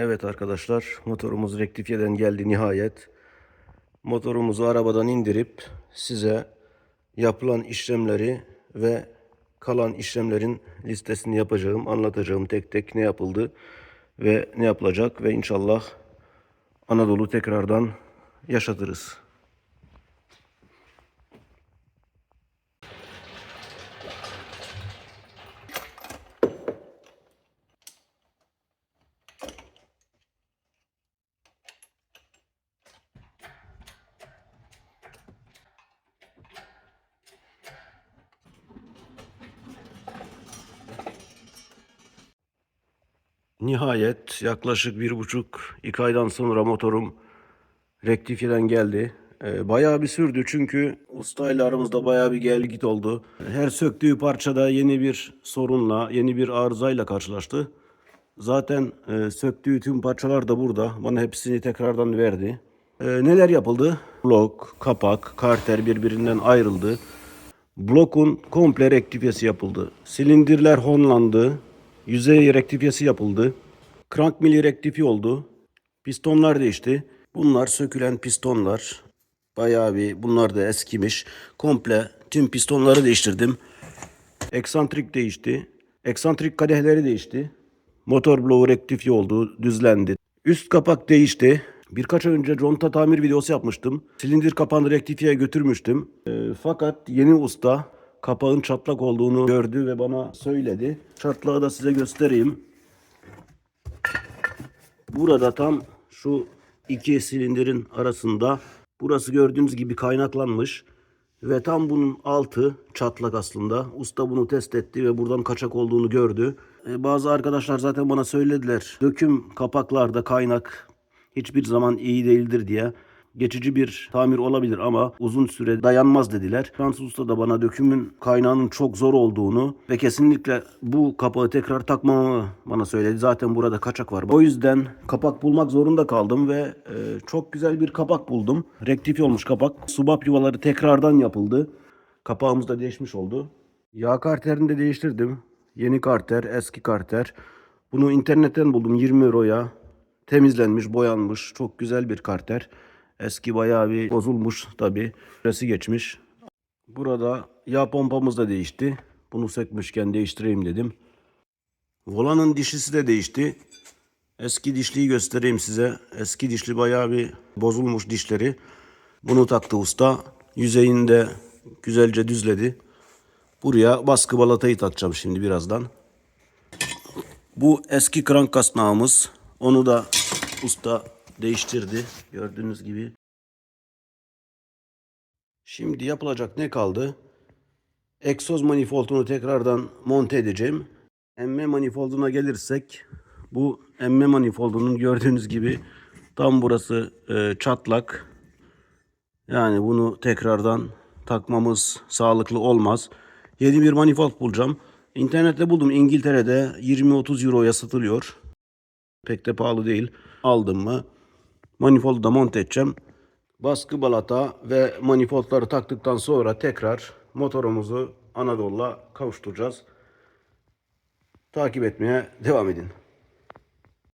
Evet arkadaşlar motorumuz rektifiyeden geldi nihayet. Motorumuzu arabadan indirip size yapılan işlemleri ve kalan işlemlerin listesini yapacağım. Anlatacağım tek tek ne yapıldı ve ne yapılacak ve inşallah Anadolu tekrardan yaşatırız. Nihayet yaklaşık bir buçuk iki aydan sonra motorum rektifiyeden geldi. Ee, bayağı bir sürdü çünkü ustayla aramızda bayağı bir gel git oldu. Her söktüğü parçada yeni bir sorunla, yeni bir arızayla karşılaştı. Zaten e, söktüğü tüm parçalar da burada. Bana hepsini tekrardan verdi. Ee, neler yapıldı? Blok, kapak, karter birbirinden ayrıldı. Blokun komple rektifiyesi yapıldı. Silindirler honlandı. Yüzey rektifiyesi yapıldı. Crank mili rektifi oldu. Pistonlar değişti. Bunlar sökülen pistonlar. Bayağı bir bunlar da eskimiş. Komple tüm pistonları değiştirdim. Eksantrik değişti. Eksantrik kadehleri değişti. Motor bloğu rektifi oldu, düzlendi. Üst kapak değişti. Birkaç ay önce conta tamir videosu yapmıştım. Silindir kapağını rektifiye götürmüştüm. Ee, fakat yeni usta kapağın çatlak olduğunu gördü ve bana söyledi. Çatlağı da size göstereyim. Burada tam şu iki silindirin arasında burası gördüğünüz gibi kaynaklanmış ve tam bunun altı çatlak aslında. Usta bunu test etti ve buradan kaçak olduğunu gördü. E, bazı arkadaşlar zaten bana söylediler. Döküm kapaklarda kaynak hiçbir zaman iyi değildir diye. Geçici bir tamir olabilir ama uzun süre dayanmaz dediler. Fransız usta da bana dökümün kaynağının çok zor olduğunu ve kesinlikle bu kapağı tekrar takmamı bana söyledi. Zaten burada kaçak var. O yüzden kapak bulmak zorunda kaldım ve e, çok güzel bir kapak buldum. Rektifi olmuş kapak. Subap yuvaları tekrardan yapıldı. Kapağımız da değişmiş oldu. Yağ karterini de değiştirdim. Yeni karter, eski karter. Bunu internetten buldum 20 euroya. Temizlenmiş, boyanmış. Çok güzel bir karter. Eski bayağı bir bozulmuş tabi. Süresi geçmiş. Burada yağ pompamız da değişti. Bunu sökmüşken değiştireyim dedim. Volanın dişlisi de değişti. Eski dişliyi göstereyim size. Eski dişli bayağı bir bozulmuş dişleri. Bunu taktı usta. Yüzeyini de güzelce düzledi. Buraya baskı balatayı takacağım şimdi birazdan. Bu eski krank kasnağımız. Onu da usta değiştirdi. Gördüğünüz gibi. Şimdi yapılacak ne kaldı? Egzoz manifoldunu tekrardan monte edeceğim. Emme manifolduna gelirsek bu emme manifoldunun gördüğünüz gibi tam burası e, çatlak. Yani bunu tekrardan takmamız sağlıklı olmaz. Yeni bir manifold bulacağım. İnternette buldum. İngiltere'de 20-30 euroya satılıyor. Pek de pahalı değil. Aldım mı manifoldu da monte edeceğim. Baskı balata ve manifoldları taktıktan sonra tekrar motorumuzu Anadolu'la kavuşturacağız. Takip etmeye devam edin.